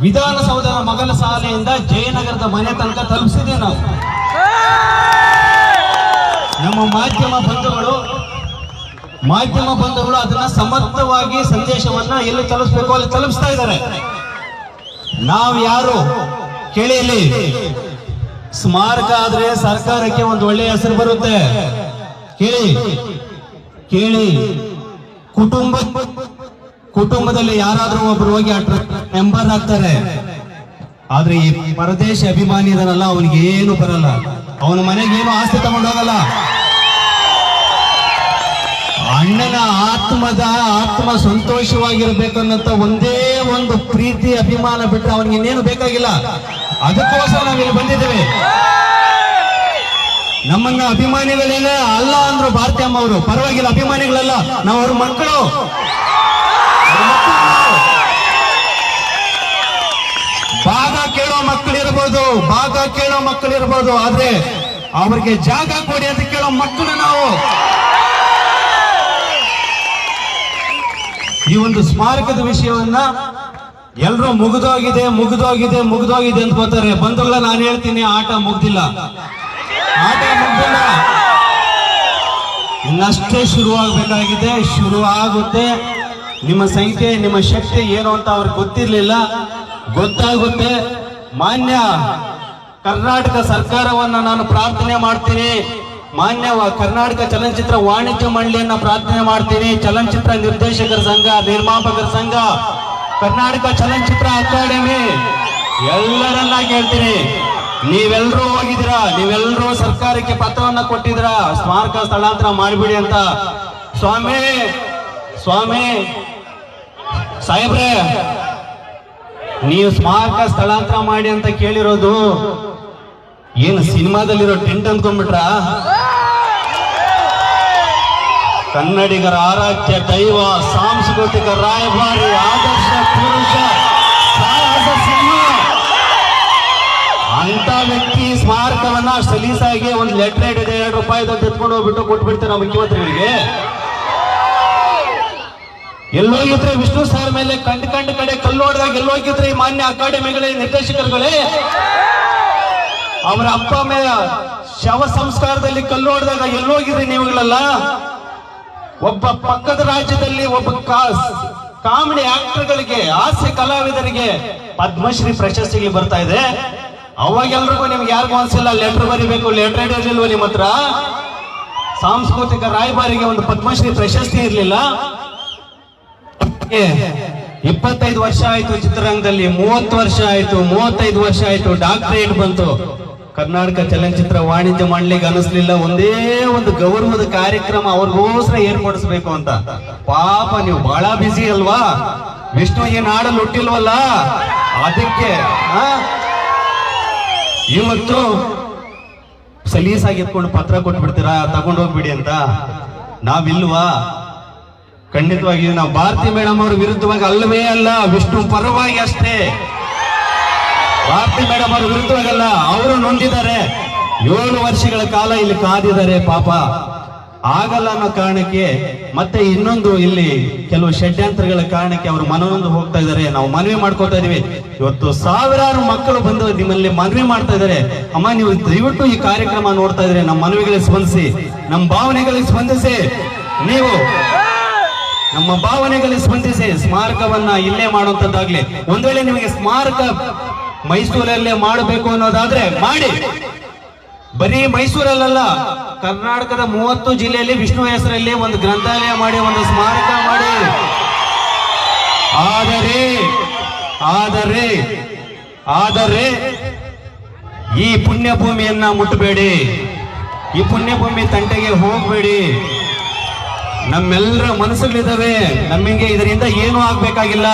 ವಿಧಾನಸೌಧದ ಮಗನ ಶಾಲೆಯಿಂದ ಜಯನಗರದ ಮನೆ ತನಕ ತಲುಪಿಸಿದೆ ನಾವು. ನಮ್ಮ ಮಾಧ್ಯಮ ಬಂಧುಗಳು ಮಾಧ್ಯಮ ಬಂಧುಗಳು ಅದನ್ನ ಸಮರ್ಥವಾಗಿ ಸಂದೇಶವನ್ನ ಎಲ್ಲಿ ತಲುಪಿಸ್ಬೇಕು ಅಲ್ಲಿ ತಲುಪಿಸ್ತಾ ಇದ್ದಾರೆ. ನಾವು ಯಾರು? ಕೇಳಿ ಇಲ್ಲಿ ಸ್ಮಾರಕ ಆದ್ರೆ ಸರ್ಕಾರಕ್ಕೆ ಒಂದು ಒಳ್ಳೆಯ ಹೆಸರು ಬರುತ್ತೆ. ಕೇಳಿ. ಕೇಳಿ. ಕುಟುಂಬ ಕುಟುಂಬದಲ್ಲಿ ಯಾರಾದ್ರೂ ಒಬ್ರು ಹೋಗಿ ಮೆಂಬರ್ ಆಗ್ತಾರೆ. ಆದ್ರೆ ಈ ಪರದೇಶ ಅಭಿಮಾನಿ ಇದನ್ನಲ್ಲ ಅವನಿಗೆ ಏನು ಬರಲ್ಲ. ಅವನ ಮನೆಗೆ ಏನು ಆಸ್ತಿ ತಗೊಂಡು ಹೋಗಲ್ಲ. ಅಣ್ಣನ ಆತ್ಮದ ಆತ್ಮ ಸಂತೋಷವಾಗಿರ್ಬೇಕನ್ನಂತ ಒಂದೇ ಒಂದು ಪ್ರೀತಿ, ಅಭಿಮಾನ ಬಿಟ್ಟು ಅವನಿಗೆ ಇನ್ನೇನು ಬೇಕಾಗಿಲ್ಲ. ಅದಕ್ಕೋಸ್ಕರ ನಾವಿಲ್ಲಿ ಬಂದಿದ್ದೇವೆ. ನಮ್ಮನ್ನ ಅಭಿಮಾನಿಗಳೇನ ಅಲ್ಲ ಅಂದ್ರು ಭಾರತಿ ಅಮ್ಮ ಅವರು. ಪರವಾಗಿಲ್ಲ, ಅಭಿಮಾನಿಗಳಲ್ಲ. ನಾವು ಅವ್ರ ಮಕ್ಕಳು. ಮಕ್ಕಳಿರ್ಬೋದು ಭಾಗ ಕೇಳೋ ಮಕ್ಕಳಿರ್ಬೋದು ಆದ್ರೆ ಅವ್ರಿಗೆ ಜಾಗ ಕೊಡಿ ಅಂತ ಕೇಳೋ ಮಕ್ಕಳು ನಾವು. ಈ ಒಂದು ಸ್ಮಾರಕದ ವಿಷಯವನ್ನ ಎಲ್ಲರೂ ಮುಗಿದೋಗಿದೆ ಮುಗಿದೋಗಿದೆ ಮುಗಿದೋಗಿದೆ ಅಂತ ಬರ್ತಾರೆ. ಬಂಧುಗಳ ನಾನು ಹೇಳ್ತೀನಿ, ಆಟ ಮುಗ್ದಿಲ್ಲ. ಆಟ ಮುಗ್ದಿಲ್ಲ. ಇನ್ನಷ್ಟೇ ಶುರುವಾಗಬೇಕಾಗಿದೆ. ಶುರು ಆಗುತ್ತೆ ನಿಮ್ಮ ಸಂಖ್ಯೆ, ನಿಮ್ಮ ಶಕ್ತಿ ಏನು ಅಂತ ಅವ್ರಿಗೆ ಗೊತ್ತಿರ್ಲಿಲ್ಲ. ಗೊತ್ತಾಗುತ್ತೆ. ಮಾನ್ಯ ಕರ್ನಾಟಕ ಸರ್ಕಾರವನ್ನ ನಾನು ಪ್ರಾರ್ಥನೆ ಮಾಡ್ತೀನಿ. ಮಾನ್ಯ ಕರ್ನಾಟಕ ಚಲನಚಿತ್ರ ವಾಣಿಜ್ಯ ಮಂಡಳಿಯನ್ನ ಪ್ರಾರ್ಥನೆ ಮಾಡ್ತೀನಿ. ಚಲನಚಿತ್ರ ನಿರ್ದೇಶಕರ ಸಂಘ, ನಿರ್ಮಾಪಕರ ಸಂಘ, ಕರ್ನಾಟಕ ಚಲನಚಿತ್ರ ಅಕಾಡೆಮಿ, ಎಲ್ಲರನ್ನ ಕೇಳ್ತೀನಿ. ನೀವೆಲ್ಲರೂ ಹೋಗಿದ್ದೀರಾ? ನೀವೆಲ್ಲರೂ ಸರ್ಕಾರಕ್ಕೆ ಪತ್ರವನ್ನ ಕೊಟ್ಟಿದ್ದೀರಾ? ಸ್ಮಾರಕ ಸ್ಥಳಾಂತರ ಮಾಡಿಬಿಡಿ ಅಂತ. ಸ್ವಾಮಿ ಸ್ವಾಮಿ, ಸಾಹೇಬ್ರೆ ನೀವು ಸ್ಮಾರಕ ಸ್ಥಳಾಂತರ ಮಾಡಿ ಅಂತ ಕೇಳಿರೋದು. ಏನು ಸಿನಿಮಾದಲ್ಲಿರೋ ಟೆಂಟ್ ಅಂದ್ಕೊಂಡ್ಬಿಟ್ರ ಕನ್ನಡಿಗರ ಆರಾಧ್ಯ ದೈವ, ಸಾಂಸ್ಕೃತಿಕ ರಾಯಭಾರಿ, ಆದರ್ಶ ಪುರುಷ ಅಂತ ವ್ಯಕ್ತಿ ಸ್ಮಾರಕವನ್ನ ಸಲೀಸಾಗಿ ಒಂದು ಲೆಟರ್ ಇದೆ, ಎರಡು ರೂಪಾಯಿ ಎತ್ಕೊಂಡು ಹೋಗ್ಬಿಟ್ಟು ಕೊಟ್ಬಿಡ್ತಾರೆ ಮುಖ್ಯಮಂತ್ರಿಗಳಿಗೆ. ಎಲ್ಲೋಗಿದ್ರೆ ವಿಷ್ಣು ಸರ್ ಮೇಲೆ ಕಂಡು ಕಂಡು ಕಡೆ ಕಲ್ಲು ಹೊಡೆದಾಗ ಎಲ್ಲೋಗಿದ್ರೆ ಮಾನ್ಯ ಅಕಾಡೆಮಿಗಳೇ, ನಿರ್ದೇಶಕರುಗಳೇ. ಅವರ ಅಪ್ಪ ಮೇಲೆ ಶವ ಸಂಸ್ಕಾರದಲ್ಲಿ ಕಲ್ಲು ಹೊಡೆದಾಗ ಎಲ್ಲೋಗಿದ್ರಿ ನೀವುಗಳೆಲ್ಲ. ಒಬ್ಬ ಪಕ್ಕದ ರಾಜ್ಯದಲ್ಲಿ ಒಬ್ಬ ಕಾಸ್ ಕಾಮಿಡಿ ಆಕ್ಟರ್ಗಳಿಗೆ, ಹಾಸ್ಯ ಕಲಾವಿದರಿಗೆ ಪದ್ಮಶ್ರೀ ಪ್ರಶಸ್ತಿಗಳು ಬರ್ತಾ ಇದೆ. ಅವಾಗೆಲ್ರಿಗೂ ನಿಮ್ಗೆ ಯಾರಿಗೂ ಅನ್ಸಿಲ್ಲ ಲೆಟರ್ ಬರಿಬೇಕು ಲೆಟರ್ ಇಡೋದಿಲ್ವ ನಿಮ್ಮ ಹತ್ರ? ಸಾಂಸ್ಕೃತಿಕ ರಾಯಭಾರಿಗೆ ಒಂದು ಪದ್ಮಶ್ರೀ ಪ್ರಶಸ್ತಿ ಇರಲಿಲ್ಲ. ಇಪ್ಪತ್ತೈದು ವರ್ಷ ಆಯ್ತು ಚಿತ್ರರಂಗದಲ್ಲಿ, ಮೂವತ್ತು ವರ್ಷ ಆಯ್ತು, ಮೂವತ್ತೈದು ವರ್ಷ ಆಯ್ತು ಡಾಕ್ಟರೇಟ್ ಬಂತು. ಕರ್ನಾಟಕ ಚಲನಚಿತ್ರ ವಾಣಿಜ್ಯ ಮಾಡ್ಲಿಕ್ಕೆ ಅನಿಸ್ಲಿಲ್ಲ, ಒಂದೇ ಒಂದು ಗೌರವದ ಕಾರ್ಯಕ್ರಮ ಅವ್ರಿಗೋಸ್ಕರ ಏರ್ಪಡಿಸ್ಬೇಕು ಅಂತ. ಪಾಪ ನೀವು ಬಹಳ ಬಿಸಿ ಅಲ್ವಾ? ವಿಷ್ಣು ಏನ್ ಹಾಡಲ್ಲಿ ಹುಟ್ಟಿಲ್ವಲ್ಲ? ಅದಕ್ಕೆ? ಇವತ್ತು ಸಲೀಸಾಗಿ ಎತ್ಕೊಂಡು ಪತ್ರ ಕೊಟ್ಬಿಡ್ತೀರಾ? ತಗೊಂಡೋಗ್ಬಿಡಿ ಅಂತ. ನಾವಿಲ್ವಾ? ಖಂಡಿತವಾಗಿ ನಾವು ಭಾರತಿ ಮೇಡಮ್ ಅವ್ರ ವಿರುದ್ಧವಾಗಿ ಅಲ್ಲವೇ ಅಲ್ಲ, ವಿಷ್ಣು ಪರವಾಗಿ ಅಷ್ಟೇ. ಭಾರತಿ ಮೇಡಮ್ ಅವ್ರ ವಿರುದ್ಧವಾಗಲ್ಲ ಅವರು ನೊಂದಿದ್ದಾರೆ. ಏಳು ವರ್ಷಗಳ ಕಾಲ ಇಲ್ಲಿ ಕಾದಿದ್ದಾರೆ ಪಾಪ. ಆಗಲ್ಲ ಅನ್ನೋ ಕಾರಣಕ್ಕೆ ಮತ್ತೆ ಇನ್ನೊಂದು ಇಲ್ಲಿ ಕೆಲವು ಷಡ್ಯಂತ್ರಗಳ ಕಾರಣಕ್ಕೆ ಅವರು ಮನನೊಂದು ಹೋಗ್ತಾ ಇದ್ದಾರೆ. ನಾವು ಮನವಿ ಮಾಡ್ಕೊತಾ ಇದೀವಿ ಇವತ್ತು ಸಾವಿರಾರು ಮಕ್ಕಳು ಬಂದು ನಿಮ್ಮಲ್ಲಿ ಮನವಿ ಮಾಡ್ತಾ ಇದ್ದಾರೆ. ಅಮ್ಮ, ನೀವು ದಯವಿಟ್ಟು ಈ ಕಾರ್ಯಕ್ರಮ ನೋಡ್ತಾ ಇದ್ರೆ, ನಮ್ಮ ಮನವಿಗಳಿಗೆ ಸ್ಪಂದಿಸಿ, ನಮ್ಮ ಭಾವನೆಗಳಿಗೆ ಸ್ಪಂದಿಸಿ. ನೀವು ನಮ್ಮ ಭಾವನೆಗಳಿಗೆ ಸ್ಪಂದಿಸಿ ಸ್ಮಾರಕವನ್ನ ಇಲ್ಲೇ ಮಾಡುವಂತದ್ದಾಗ್ಲಿ. ಒಂದ್ ವೇಳೆ ನಿಮಗೆ ಸ್ಮಾರಕ ಮೈಸೂರಲ್ಲೇ ಮಾಡಬೇಕು ಅನ್ನೋದಾದ್ರೆ ಮಾಡಿ. ಬರೀ ಮೈಸೂರಲ್ಲ ಕರ್ನಾಟಕದ ಮೂವತ್ತು ಜಿಲ್ಲೆಯಲ್ಲಿ ವಿಷ್ಣು ಹೆಸರಲ್ಲಿ ಒಂದು ಗ್ರಂಥಾಲಯ ಮಾಡಿ, ಒಂದು ಸ್ಮಾರಕ ಮಾಡಿ. ಆದರೆ ಆದರೆ ಆದರೆ ಈ ಪುಣ್ಯ ಭೂಮಿಯನ್ನ ಮುಟ್ಟಬೇಡಿ ಈ ಪುಣ್ಯ ಭೂಮಿ ತಂಟೆಗೆ ಹೋಗಬೇಡಿ. ನಮ್ಮೆಲ್ಲರ ಮನಸ್ಸುಗಳಿದಾವೆ ನಮಗೆ ಇದರಿಂದ ಏನೂ ಆಗ್ಬೇಕಾಗಿಲ್ಲ.